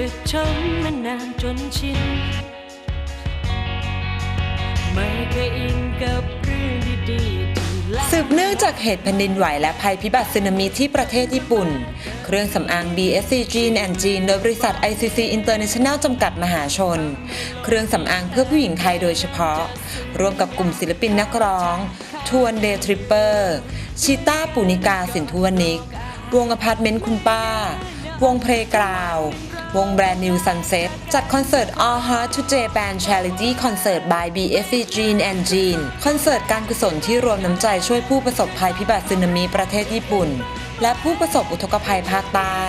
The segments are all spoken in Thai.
จะช้ำมานานจนชิน ไม่เคยอินกับเรื่องดีๆที่หลัง สืบเนื่องจากเหตุแผ่นดินไหวและภัยพิบัติสึนามิที่ประเทศญี่ปุ่น เครื่องสำอาง BSC Gene and Gene โดยบริษัท ICC International จำกัดมหาชน เครื่องสำอางเพื่อผู้หญิงไทยโดยเฉพาะ ร่วมกับกลุ่มศิลปินนักร้อง ทวนเดย์ทริปเปอร์ ชิต้าปุนิกาสินทุวนิก วงอพาร์ตเมนต์คุณป้า วงเพลงกราว วงแบรนด์ New Sunset จัดคอนเสิร์ต All Heart to Japan Charity Concert by BFC Gene and Gene คอนเสิร์ตการกุศลที่รวมน้ำใจช่วยผู้ประสบภัยพิบัติสึนามิประเทศญี่ปุ่น และผู้ประสบอุทกภัยภาคใต้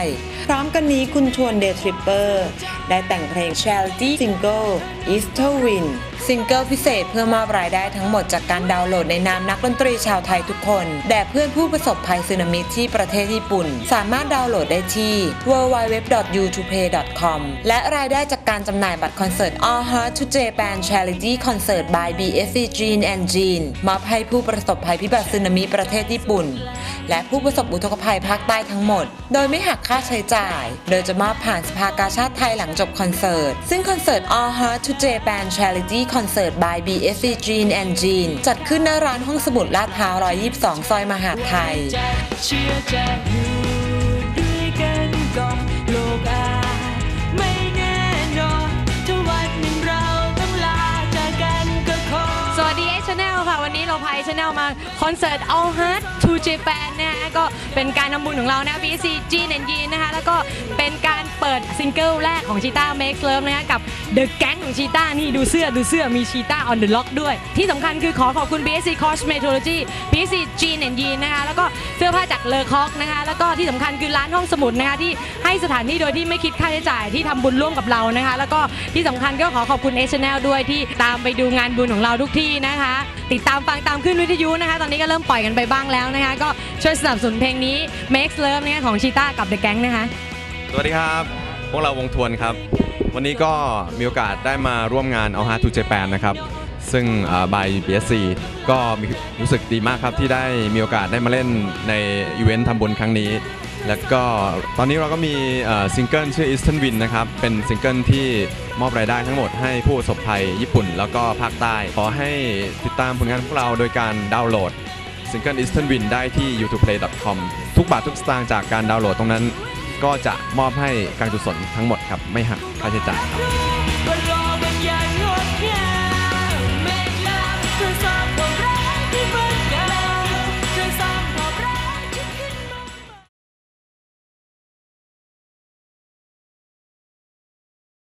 พร้อมกันนี้คุณชวนเดทริปเปอร์ได้แต่งเพลง Charity Single Easter Wind ซิงเกิลพิเศษเพื่อมอบรายได้ทั้งหมดจากการดาวน์โหลดในนามนักดนตรีชาวไทยทุกคน แด่เพื่อนผู้ประสบภัยสึนามิที่ประเทศญี่ปุ่น สามารถดาวน์โหลดได้ที่ www.youtube.com และรายได้จากการจำหน่ายบัตรคอนเสิร์ต All Heart to Japan Charity Concert by BSC Gene and Gene มอบให้ผู้ประสบภัยพิบัติสึนามิประเทศญี่ปุ่น และผู้ประสบอุทกภัยภาคใต้ทั้งหมด โดยไม่หักค่าใช้จ่าย โดยจะมอบผ่านสภากาชาติไทยหลังจบคอนเสิร์ต ซึ่งคอนเสิร์ต All Heart to Japan Charity Concert by BSC Gene and Gene จัดขึ้นณร้านห้องสมุดลาดพร้าว122 ซอยมหาดไทยจะเชื่อจะอยู่ด้วย Channel ค่ะ วันนี้เราพาย Channel มาคอนเสิร์ต All Heart to Japan นะฮะก็เป็นการทำบุญของเรานะ BC G and G นะคะ แล้วก็เป็นการ เปิดซิงเกิลแรกของชีต้า Make Love นะคะกับ The Gang ของชีต้านี่ดูเสื้อดูเสื้อมีชีต้า on the lock ด้วย ที่สำคัญคือขอขอบคุณ BSC Cosmetology BSC G and G นะคะแล้วก็เสื้อผ้าจากเลอคอกนะคะแล้วก็ที่สำคัญคือร้านห้องสมุดนะคะที่ให้สถานที่โดยที่ไม่คิดค่าใช้จ่ายที่ทำบุญร่วมกับเรานะคะ แล้วก็ที่สำคัญก็ขอขอบคุณ H Channel ด้วยที่ตามไปดูงานบุญของเราทุกที่นะคะ ติดตามฟังตามขึ้นวิทยุนะคะ ตอนนี้ก็เริ่มปล่อยกันไปบ้างแล้วนะคะ ก็ช่วยสนับสนุนเพลงนี้ Make Love นะคะของชีต้ากับ The Gang นะคะ สวัสดีครับ พวกเราวงทวนครับ วันนี้ก็มีโอกาสได้มาร่วมงาน All Heart to Japan นะครับ ซึ่งบาย BSC ก็มีรู้สึกดีมากครับที่ได้มีโอกาสได้มาเล่นในอีเวนต์ทำบุญครั้งนี้ แล้วก็ตอนนี้เราก็มีซิงเกิลชื่อ Eastern Wind นะครับ เป็นซิงเกิลที่มอบรายได้ทั้งหมดให้ผู้ประสบภัยญี่ปุ่น แล้วก็ภาคใต้ ขอให้ติดตามผลงานพวกเราโดยการดาวน์โหลดซิงเกิล Eastern Wind ได้ที่ youtubeplay.com ทุกบาททุกสตางค์จากการดาวน์โหลดตรงนั้น ก็จะมอบให้การกุศลทั้งหมดครับไม่หักค่าใช้จ่ายครับ